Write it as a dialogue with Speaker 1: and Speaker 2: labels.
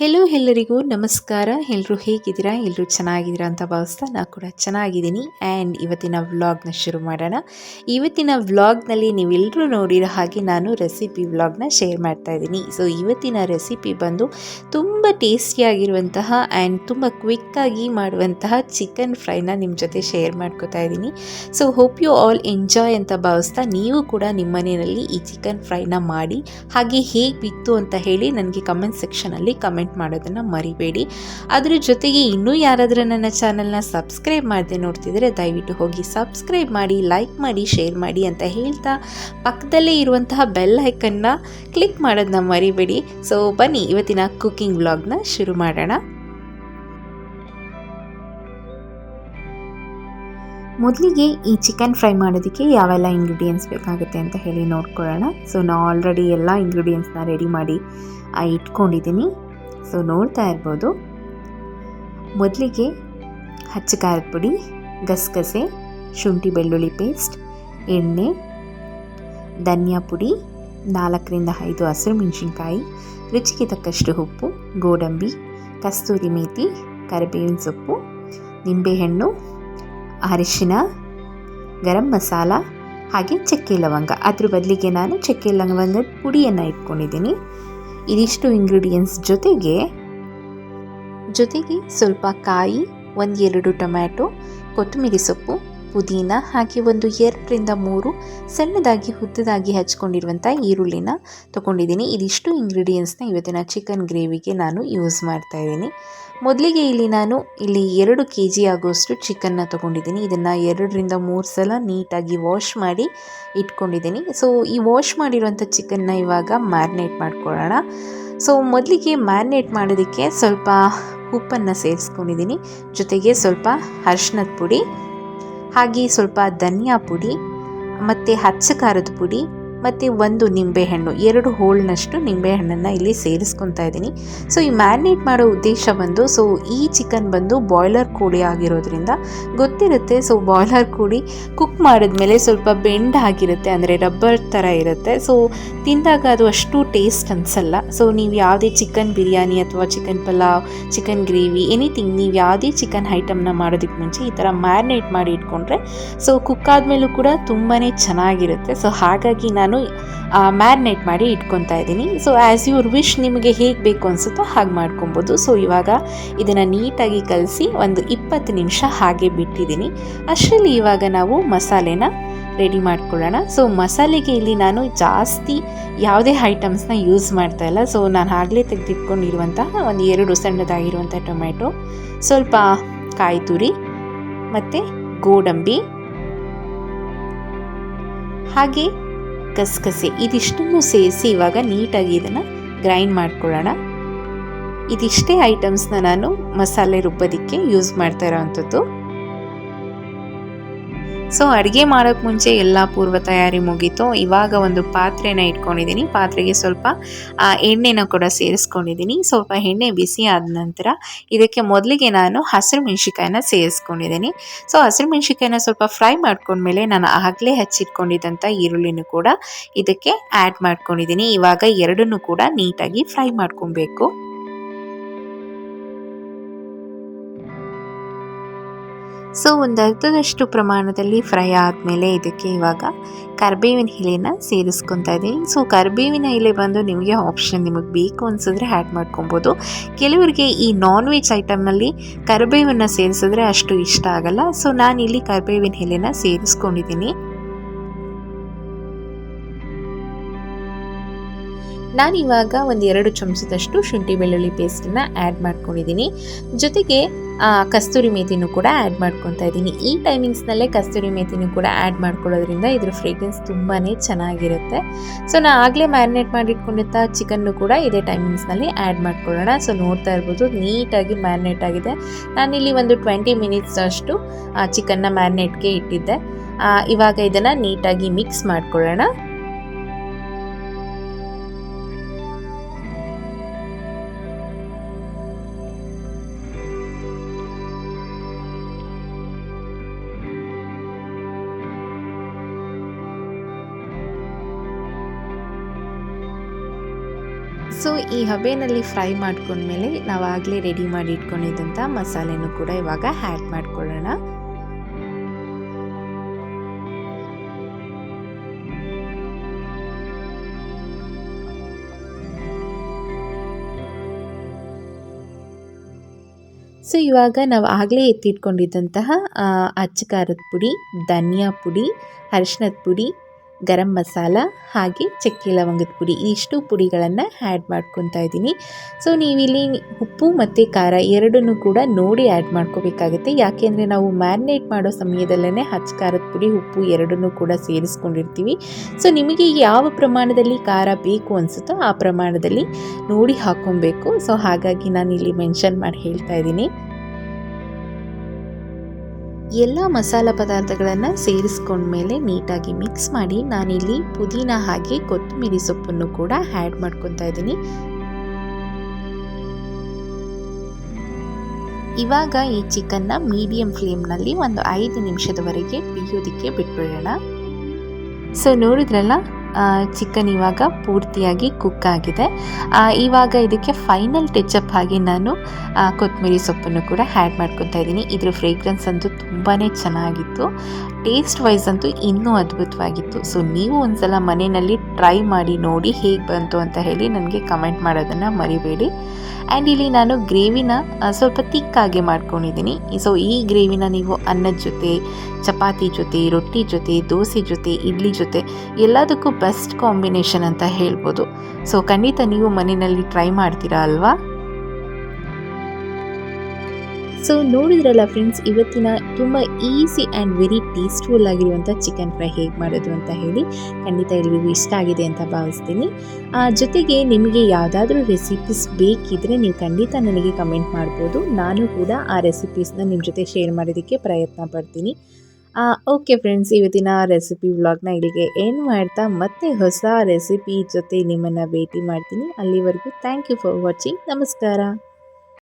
Speaker 1: Hello ಎಲ್ಲರಿಗೂ ನಮಸ್ಕಾರ. ಎಲ್ಲರೂ ಹೇಗಿದ್ದೀರಾ? ಎಲ್ಲರೂ ಚೆನ್ನಾಗಿದ್ದೀರಾ ಅಂತ ಭಾವಿಸ್ತಾ ನಾನು ಕೂಡ ಚೆನ್ನಾಗಿದ್ದೀನಿ. ಆ್ಯಂಡ್ ಇವತ್ತಿನ ವ್ಲಾಗ್ನ ಶುರು ಮಾಡೋಣ. ಇವತ್ತಿನ ವ್ಲಾಗ್ನಲ್ಲಿ ನೀವೆಲ್ಲರೂ ನೋಡಿರೋ ಹಾಗೆ ನಾನು ರೆಸಿಪಿ ವ್ಲಾಗ್ನ ಶೇರ್ ಮಾಡ್ತಾ ಇದ್ದೀನಿ. ಸೊ ಇವತ್ತಿನ ರೆಸಿಪಿ ಬಂದು ತುಂಬ ಟೇಸ್ಟಿಯಾಗಿರುವಂತಹ ಆ್ಯಂಡ್ ತುಂಬ ಕ್ವಿಕ್ಕಾಗಿ ಮಾಡುವಂತಹ ಚಿಕನ್ ಫ್ರೈನ ನಿಮ್ಮ ಜೊತೆ ಶೇರ್ ಮಾಡ್ಕೋತಾ ಇದ್ದೀನಿ. So hope you all enjoy ಅಂತ ಭಾವಿಸ್ತಾ ನೀವು ಕೂಡ ನಿಮ್ಮ ಮನೆಯಲ್ಲಿ ಈ ಚಿಕನ್ ಫ್ರೈನ ಮಾಡಿ. ಹಾಗೆ ಹೇಗೆ ಬಿತ್ತು ಅಂತ ಹೇಳಿ ನನಗೆ ಕಮೆಂಟ್ ಸೆಕ್ಷನಲ್ಲಿ ಕಮೆಂಟ್ ಮಾಡೋದನ್ನು ಮರಿಬೇಡಿ. ಅದರ ಜೊತೆಗೆ ಇನ್ನೂ ಯಾರಾದರೂ ನನ್ನ ಚಾನಲ್ನ ಸಬ್ಸ್ಕ್ರೈಬ್ ಮಾಡದೆ ನೋಡ್ತಿದ್ರೆ ದಯವಿಟ್ಟು ಹೋಗಿ ಸಬ್ಸ್ಕ್ರೈಬ್ ಮಾಡಿ, ಲೈಕ್ ಮಾಡಿ, ಶೇರ್ ಮಾಡಿ ಅಂತ ಹೇಳ್ತಾ ಪಕ್ಕದಲ್ಲೇ ಇರುವಂತಹ ಬೆಲ್ ಐಕನ್ನ ಕ್ಲಿಕ್ ಮಾಡೋದನ್ನ ಮರಿಬೇಡಿ. ಸೊ ಬನ್ನಿ ಇವತ್ತಿನ ಕುಕ್ಕಿಂಗ್ ವ್ಲಾಗ್ನ ಶುರು ಮಾಡೋಣ. ಮೊದಲಿಗೆ ಈ ಚಿಕನ್ ಫ್ರೈ ಮಾಡೋದಕ್ಕೆ ಯಾವೆಲ್ಲ ಇಂಗ್ರೀಡಿಯೆಂಟ್ಸ್ ಬೇಕಾಗುತ್ತೆ ಅಂತ ಹೇಳಿ ನೋಡ್ಕೊಳ್ಳೋಣ. ಸೊ ನಾನು ಆಲ್ರೆಡಿ ಎಲ್ಲ ಇಂಗ್ರೀಡಿಯೆಂಟ್ಸ್ನ ರೆಡಿ ಮಾಡಿ ಇಟ್ಕೊಂಡಿದ್ದೀನಿ. ಸೊ ನೋಡ್ತಾ ಇರ್ಬೋದು. ಮೊದಲಿಗೆ ಹಚ್ಚ ಖಾರದ ಪುಡಿ, ಗಸಗಸೆ, ಶುಂಠಿ ಬೆಳ್ಳುಳ್ಳಿ ಪೇಸ್ಟ್ ಎಣ್ಣೆ, ಧನಿಯಾ ಪುಡಿ, ನಾಲ್ಕರಿಂದ ಐದು ಹಸಿರು ಮೆಣಸಿನ್ಕಾಯಿ, ರುಚಿಗೆ ತಕ್ಕಷ್ಟು ಉಪ್ಪು, ಗೋಡಂಬಿ, ಕಸ್ತೂರಿ ಮೇಥಿ ಕರಿಬೇವಿನ ಸೊಪ್ಪು, ನಿಂಬೆಹಣ್ಣು, ಅರಿಶಿನ, ಗರಂ ಮಸಾಲ, ಹಾಗೆ ಚಕ್ಕೆ ಲವಂಗ. ಅದ್ರ ಬದಲಿಗೆ ನಾನು ಚಕ್ಕೆ ಲವಂಗದ ಪುಡಿಯನ್ನು ಇಟ್ಕೊಂಡಿದ್ದೀನಿ. ಇದಿಷ್ಟು ಇಂಗ್ರೀಡಿಯೆಂಟ್ಸ್ ಜೊತೆಗೆ ಜೊತೆಗೆ ಸ್ವಲ್ಪ ಕಾಯಿ ಒಂದೆರಡು ಟೊಮ್ಯಾಟೊ ಕೊತ್ತಂಬರಿ ಸೊಪ್ಪು ಪುದೀನ ಹಾಗೆ ಒಂದು ಎರಡರಿಂದ ಮೂರು ಸಣ್ಣದಾಗಿ, ಹುದ್ದದಾಗಿ ಹಚ್ಕೊಂಡಿರುವಂಥ ಈರುಳ್ಳಿನ ತೊಗೊಂಡಿದ್ದೀನಿ. ಇದಿಷ್ಟು ಇಂಗ್ರೀಡಿಯೆಂಟ್ಸ್ನ ಇವತ್ತಿನ ಚಿಕನ್ ಗ್ರೇವಿಗೆ ನಾನು ಯೂಸ್ ಮಾಡ್ತಾ ಇದ್ದೀನಿ. ಮೊದಲಿಗೆ ಇಲ್ಲಿ ನಾನು ಇಲ್ಲಿ ಎರಡು ಕೆ ಜಿ ಆಗೋಷ್ಟು ಚಿಕನ್ನ ತೊಗೊಂಡಿದ್ದೀನಿ. ಇದನ್ನು ಎರಡರಿಂದ ಮೂರು ಸಲ ನೀಟಾಗಿ ವಾಶ್ ಮಾಡಿ ಇಟ್ಕೊಂಡಿದ್ದೀನಿ. ಸೊ ಈ ವಾಶ್ ಮಾಡಿರುವಂಥ ಚಿಕನ್ನ ಇವಾಗ ಮ್ಯಾರಿನೇಟ್ ಮಾಡ್ಕೊಳ್ಳೋಣ. ಸೊ ಮೊದಲಿಗೆ ಮ್ಯಾರಿನೇಟ್ ಮಾಡೋದಕ್ಕೆ ಸ್ವಲ್ಪ ಉಪ್ಪನ್ನು ಸೇರಿಸ್ಕೊಂಡಿದ್ದೀನಿ. ಜೊತೆಗೆ ಸ್ವಲ್ಪ ಅರ್ಶಿನದ ಪುಡಿ ಹಾಗೆ ಸ್ವಲ್ಪ ಧನಿಯಾ ಪುಡಿ ಮತ್ತು ಹಚ್ಚ ಖಾರದ ಪುಡಿ ಮತ್ತು ಒಂದು ನಿಂಬೆಹಣ್ಣು, ಎರಡು ಹೋಳ್ನಷ್ಟು ನಿಂಬೆಹಣ್ಣನ್ನು ಇಲ್ಲಿ ಸೇರಿಸ್ಕೊತಾ ಇದ್ದೀನಿ. ಸೊ, ಈ ಮ್ಯಾರಿನೇಟ್ ಮಾಡೋ ಉದ್ದೇಶ ಬಂದು, ಸೊ, ಈ ಚಿಕನ್ ಬಂದು ಬಾಯ್ಲರ್ ಕೋಳಿ ಆಗಿರೋದ್ರಿಂದ ಗೊತ್ತಿರುತ್ತೆ. ಸೊ, ಬಾಯ್ಲರ್ ಕೋಳಿ ಕುಕ್ ಮಾಡಿದ್ಮೇಲೆ ಸ್ವಲ್ಪ ಬೆಂಡ್ ಆಗಿರುತ್ತೆ, ಅಂದರೆ ರಬ್ಬರ್ ಥರ ಇರುತ್ತೆ. ಸೊ, ತಿಂದಾಗ ಅದು ಅಷ್ಟು ಟೇಸ್ಟ್ ಅನಿಸಲ್ಲ. ಸೊ, ನೀವು ಯಾವುದೇ ಚಿಕನ್ ಬಿರಿಯಾನಿ ಅಥವಾ chicken pulao, chicken gravy, anything, ನೀವು ಯಾವುದೇ ಚಿಕನ್ ಐಟಮ್ನ ಮಾಡೋದಕ್ಕೆ ಮುಂಚೆ ಈ ಥರ ಮ್ಯಾರಿನೇಟ್ ಮಾಡಿ ಇಟ್ಕೊಂಡ್ರೆ, ಸೊ, ಕುಕ್ ಆದಮೇಲೂ ಕೂಡ ತುಂಬಾ ಚೆನ್ನಾಗಿರುತ್ತೆ. ಸೊ, ಹಾಗಾಗಿ ನಾನು ಮ್ಯಾರಿನೇಟ್ ಮಾಡಿ ಇಟ್ಕೊತಾ ಇದ್ದೀನಿ. ಸೊ ಆ್ಯಸ್ ಯುವರ್ ವಿಶ್ ನಿಮಗೆ ಹೇಗೆ ಬೇಕು ಅನಿಸುತ್ತೋ ಹಾಗೆ ಮಾಡ್ಕೊಬೋದು. ಸೊ ಇವಾಗ ಇದನ್ನು ನೀಟಾಗಿ ಕಲಸಿ ಒಂದು ಇಪ್ಪತ್ತು ನಿಮಿಷ ಹಾಗೆ ಬಿಟ್ಟಿದ್ದೀನಿ. ಅಷ್ಟರಲ್ಲಿ ಇವಾಗ ನಾವು ಮಸಾಲೆನ ರೆಡಿ ಮಾಡ್ಕೊಳ್ಳೋಣ. ಸೊ ಮಸಾಲೆಗೆ ಇಲ್ಲಿ ನಾನು ಜಾಸ್ತಿ ಯಾವುದೇ ಐಟಮ್ಸ್ನ ಯೂಸ್ ಮಾಡ್ತಾ ಇಲ್ಲ. ಸೊ ನಾನು ಆಗಲೇ ತೆಗೆದಿಟ್ಕೊಂಡಿರುವಂತಹ ಒಂದು ಎರಡು ಸಣ್ಣದಾಗಿರುವಂಥ ಟೊಮ್ಯಾಟೊ, ಸ್ವಲ್ಪ ಕಾಯಿ ತುರಿ ಮತ್ತು ಗೋಡಂಬಿ ಹಾಗೆ ಗಸಗಸೆ ಇದಿಷ್ಟನ್ನು ಸೇರಿಸಿ ಇವಾಗ ನೀಟಾಗಿ ಇದನ್ನು ಗ್ರೈಂಡ್ ಮಾಡ್ಕೊಳ್ಳೋಣ. ಇದಿಷ್ಟೇ ಐಟಮ್ಸ್ನ ನಾನು ಮಸಾಲೆ ರುಬ್ಬೋದಕ್ಕೆ ಯೂಸ್ ಮಾಡ್ತಾ ಇರೋವಂಥದ್ದು. ಸೊ ಅಡುಗೆ ಮಾಡೋಕ್ಕೆ ಮುಂಚೆ ಎಲ್ಲ ಪೂರ್ವ ತಯಾರಿ ಮುಗೀತು. ಇವಾಗ ಒಂದು ಪಾತ್ರೆನ ಇಟ್ಕೊಂಡಿದ್ದೀನಿ ಪಾತ್ರೆಗೆ ಸ್ವಲ್ಪ ಎಣ್ಣೆನ ಕೂಡ ಸೇರಿಸ್ಕೊಂಡಿದ್ದೀನಿ ಸ್ವಲ್ಪ ಎಣ್ಣೆ ಬಿಸಿ ಆದ ನಂತರ ಇದಕ್ಕೆ ಮೊದಲಿಗೆ ನಾನು ಹಸಿರು ಮೆಣಸಿಕಾಯಿನ ಸೇರಿಸ್ಕೊಂಡಿದ್ದೀನಿ ಸೊ ಹಸಿರು ಮೆಣಸಿಕಾಯಿನ ಸ್ವಲ್ಪ ಫ್ರೈ ಮಾಡ್ಕೊಂಡ್ಮೇಲೆ ನಾನು ಆಗಲೇ ಹಚ್ಚಿಟ್ಕೊಂಡಿದ್ದಂಥ ಈರುಳ್ಳಿನೂ ಕೂಡ ಇದಕ್ಕೆ ಆ್ಯಡ್ ಮಾಡ್ಕೊಂಡಿದ್ದೀನಿ ಇವಾಗ ಎರಡನ್ನೂ ಕೂಡ ನೀಟಾಗಿ ಫ್ರೈ ಮಾಡ್ಕೊಬೇಕು. ಸೊ ಒಂದು ಅರ್ಧದಷ್ಟು ಪ್ರಮಾಣದಲ್ಲಿ ಫ್ರೈ ಆದಮೇಲೆ ಇದಕ್ಕೆ ಇವಾಗ ಕರ್ಬೇವಿನ ಎಲೆನ ಸೇರಿಸ್ಕೊತಾ ಇದ್ದೀನಿ ಸೊ, ಕರ್ಬೇವಿನ ಎಲೆ ಬಂದು ನಿಮಗೆ ಆಪ್ಷನ್ ನಿಮಗೆ ಬೇಕು ಅನಿಸಿದ್ರೆ ಆ್ಯಡ್ ಮಾಡ್ಕೊಬೋದು. ಕೆಲವರಿಗೆ ಈ ನಾನ್ ವೆಜ್ ಐಟಮ್ನಲ್ಲಿ ಕರ್ಬೇವನ್ನು ಸೇರಿಸಿದ್ರೆ ಅಷ್ಟು ಇಷ್ಟ ಆಗಲ್ಲ. ಸೊ, ನಾನಿಲ್ಲಿ ಕರ್ಬೇವಿನ ಎಲೆನ ಸೇರಿಸ್ಕೊಂಡಿದ್ದೀನಿ ನಾನಿವಾಗ ಒಂದು ಎರಡು ಚಮಚದಷ್ಟು ಶುಂಠಿ ಬೆಳ್ಳುಳ್ಳಿ ಪೇಸ್ಟನ್ನು ಆ್ಯಡ್ ಮಾಡ್ಕೊಂಡಿದ್ದೀನಿ. ಜೊತೆಗೆ ಕಸ್ತೂರಿ ಮೇಥಿನೂ ಕೂಡ ಆ್ಯಡ್ ಮಾಡ್ಕೊತಾ ಇದ್ದೀನಿ. ಈ ಟೈಮಿಂಗ್ಸ್ನಲ್ಲೇ ಕಸ್ತೂರಿ ಮೇಥಿನೂ ಕೂಡ ಆ್ಯಡ್ ಮಾಡ್ಕೊಳ್ಳೋದ್ರಿಂದ ಇದ್ರ ಫ್ರೇಗ್ರೆನ್ಸ್ ತುಂಬಾ ಚೆನ್ನಾಗಿರುತ್ತೆ. ಸೊ ನಾನು ಆಗಲೇ ಮ್ಯಾರಿನೇಟ್ ಮಾಡಿಟ್ಕೊಂಡಿದ್ದ ಚಿಕನ್ನು ಕೂಡ ಇದೇ ಟೈಮಿಂಗ್ಸ್ನಲ್ಲಿ ಆ್ಯಡ್ ಮಾಡ್ಕೊಳ್ಳೋಣ. ಸೊ ನೋಡ್ತಾ ಇರ್ಬೋದು, ನೀಟಾಗಿ ಮ್ಯಾರಿನೇಟ್ ಆಗಿದೆ. ನಾನಿಲ್ಲಿ ಒಂದು ಟ್ವೆಂಟಿ ಮಿನಿಟ್ಸ್ ಅಷ್ಟು ಚಿಕನ್ನ ಮ್ಯಾರಿನೇಟ್ಗೆ ಇಟ್ಟಿದ್ದೆ. ಇವಾಗ ಇದನ್ನು ನೀಟಾಗಿ ಮಿಕ್ಸ್ ಮಾಡ್ಕೊಳ್ಳೋಣ. ಸೊ, ಈ ಹಬೆನಲ್ಲಿ ಫ್ರೈ ಮಾಡ್ಕೊಂಡ್ಮೇಲೆ ನಾವು ಆಗಲೇ ರೆಡಿ ಮಾಡಿ ಇಟ್ಕೊಂಡಿದ್ದಂಥ ಮಸಾಲೆನೂ ಕೂಡ ಇವಾಗ ಹ್ಯಾಡ್ ಮಾಡ್ಕೊಳ್ಳೋಣ. ಸೊ, ಇವಾಗ ನಾವು ಆಗಲೇ ಎತ್ತಿಟ್ಕೊಂಡಿದ್ದಂತಹ ಅಚ್ಚ ಖಾರದ ಪುಡಿ, ಧನಿಯಾ ಪುಡಿ ಅರಿಶಿನದ ಪುಡಿ ಗರಂ ಮಸಾಲ ಹಾಗೆ ಚಕ್ಕೆ ಲವಂಗದ ಪುಡಿ ಇಷ್ಟು ಪುಡಿಗಳನ್ನು ಆ್ಯಡ್ ಮಾಡ್ಕೊತಾ ಇದ್ದೀನಿ. ಸೊ ನೀವಿಲ್ಲಿ ಉಪ್ಪು ಮತ್ತು ಖಾರ ಎರಡನ್ನೂ ಕೂಡ ನೋಡಿ ಆ್ಯಡ್ ಮಾಡ್ಕೋಬೇಕಾಗುತ್ತೆ. ಯಾಕೆಂದರೆ ನಾವು ಮ್ಯಾರಿನೇಟ್ ಮಾಡೋ ಸಮಯದಲ್ಲೇ ಹಚ್ಚ ಖಾರದ ಪುಡಿ, ಉಪ್ಪು ಎರಡನ್ನೂ ಕೂಡ ಸೇರಿಸ್ಕೊಂಡಿರ್ತೀವಿ. ಸೊ ನಿಮಗೆ ಯಾವ ಪ್ರಮಾಣದಲ್ಲಿ ಖಾರ ಬೇಕು ಅನಿಸುತ್ತೋ ಆ ಪ್ರಮಾಣದಲ್ಲಿ ನೋಡಿ ಹಾಕ್ಕೊಬೇಕು ಸೊ ಹಾಗಾಗಿ ನಾನು ಇಲ್ಲಿ ಮೆನ್ಷನ್ ಮಾಡಿ ಹೇಳ್ತಾ ಇದ್ದೀನಿ. ಎಲ್ಲ ಮಸಾಲ ಪದಾರ್ಥಗಳನ್ನು ಸೇರಿಸ್ಕೊಂಡ್ಮೇಲೆ ನೀಟಾಗಿ ಮಿಕ್ಸ್ ಮಾಡಿ ನಾನಿಲ್ಲಿ ಪುದೀನ ಹಾಗೆ ಕೊತ್ತಂಬರಿ ಸೊಪ್ಪನ್ನು ಕೂಡ ಆ್ಯಡ್ ಮಾಡ್ಕೊತಾ ಇದ್ದೀನಿ. ಇವಾಗ ಈ ಚಿಕನ್ನ ಮೀಡಿಯಂ ಫ್ಲೇಮ್ನಲ್ಲಿ ಒಂದು ಐದು ನಿಮಿಷದವರೆಗೆ ಬೇಯೋದಕ್ಕೆ ಬಿಟ್ಬಿಡೋಣ. ಸೊ ನೋಡಿದ್ರಲ್ಲ ಚಿಕನ್ ಇವಾಗ ಪೂರ್ತಿಯಾಗಿ ಕುಕ್ ಆಗಿದೆ. ಇವಾಗ ಇದಕ್ಕೆ ಫೈನಲ್ ಟಚಪ್ ಆಗಿ ನಾನು ಕೊತ್ತಂಬರಿ ಸೊಪ್ಪನ್ನು ಕೂಡ ಆ್ಯಡ್ ಮಾಡ್ಕೊತಾ ಇದ್ದೀನಿ. ಇದ್ರ ಫ್ರೇಗ್ರೆನ್ಸ್ ಅಂತೂ ತುಂಬಾ ಚೆನ್ನಾಗಿತ್ತು. ಟೇಸ್ಟ್ ವೈಸ್ ಅಂತೂ ಇನ್ನೂ ಅದ್ಭುತವಾಗಿತ್ತು. ಸೊ ನೀವು ಒಂದ್ಸಲ ಮನೆಯಲ್ಲಿ ಟ್ರೈ ಮಾಡಿ ನೋಡಿ ಹೇಗೆ ಬಂತು ಅಂತ ಹೇಳಿ ನನಗೆ ಕಮೆಂಟ್ ಮಾಡೋದನ್ನು ಮರಿಬೇಡಿ. ಆ್ಯಂಡ್ ಇಲ್ಲಿ ನಾನು ಗ್ರೇವಿನ ಸ್ವಲ್ಪ ತಿಕ್ಕಾಗಿ ಮಾಡ್ಕೊಂಡಿದ್ದೀನಿ. ಸೊ ಈ ಗ್ರೇವಿನ ನೀವು ಅನ್ನದ ಜೊತೆ, ಚಪಾತಿ ಜೊತೆ, ರೊಟ್ಟಿ ಜೊತೆ, ದೋಸೆ ಜೊತೆ, ಇಡ್ಲಿ ಜೊತೆ, ಎಲ್ಲದಕ್ಕೂ ಬೆಸ್ಟ್ ಕಾಂಬಿನೇಷನ್ ಅಂತ ಹೇಳ್ಬೋದು. ಸೊ ಖಂಡಿತ ನೀವು ಮನೆಯಲ್ಲಿ ಟ್ರೈ ಮಾಡ್ತೀರಾ ಅಲ್ವಾ? ಸೊ ನೋಡಿದ್ರಲ್ಲ ಫ್ರೆಂಡ್ಸ್ ಇವತ್ತಿನ ತುಂಬ ಈಸಿ ಆ್ಯಂಡ್ ವೆರಿ ಟೇಸ್ಟ್ಫುಲ್ ಆಗಿರುವಂಥ ಚಿಕನ್ ಫ್ರೈ ಹೇಗೆ ಮಾಡೋದು ಅಂತ ಹೇಳಿ ಖಂಡಿತ ಎಲ್ರಿಗೂ ಇಷ್ಟ ಆಗಿದೆ ಅಂತ ಭಾವಿಸ್ತೀನಿ. ಆ, ಜೊತೆಗೆ ನಿಮಗೆ ಯಾವುದಾದ್ರೂ ರೆಸಿಪೀಸ್ ಬೇಕಿದ್ರೆ ನೀವು ಖಂಡಿತ ನನಗೆ ಕಮೆಂಟ್ ಮಾಡ್ಬೋದು. ನಾನು ಕೂಡ ಆ ರೆಸಿಪೀಸ್ನ ನಿಮ್ಮ ಜೊತೆ ಶೇರ್ ಮಾಡೋದಕ್ಕೆ ಪ್ರಯತ್ನ ಪಡ್ತೀನಿ. ಓಕೆ ಫ್ರೆಂಡ್ಸ್ ಇವತ್ತಿನ ರೆಸಿಪಿ ವ್ಲಾಗ್ನ ಇಲ್ಲಿಗೆ ಏನು ಮಾಡ್ತಾ ಮತ್ತೆ ಹೊಸ ರೆಸಿಪಿ ಜೊತೆ ನಿಮ್ಮನ್ನು ಭೇಟಿ ಮಾಡ್ತೀನಿ. ಅಲ್ಲಿವರೆಗೂ ಥ್ಯಾಂಕ್ ಯು ಫಾರ್ ವಾಚಿಂಗ್ ನಮಸ್ಕಾರ.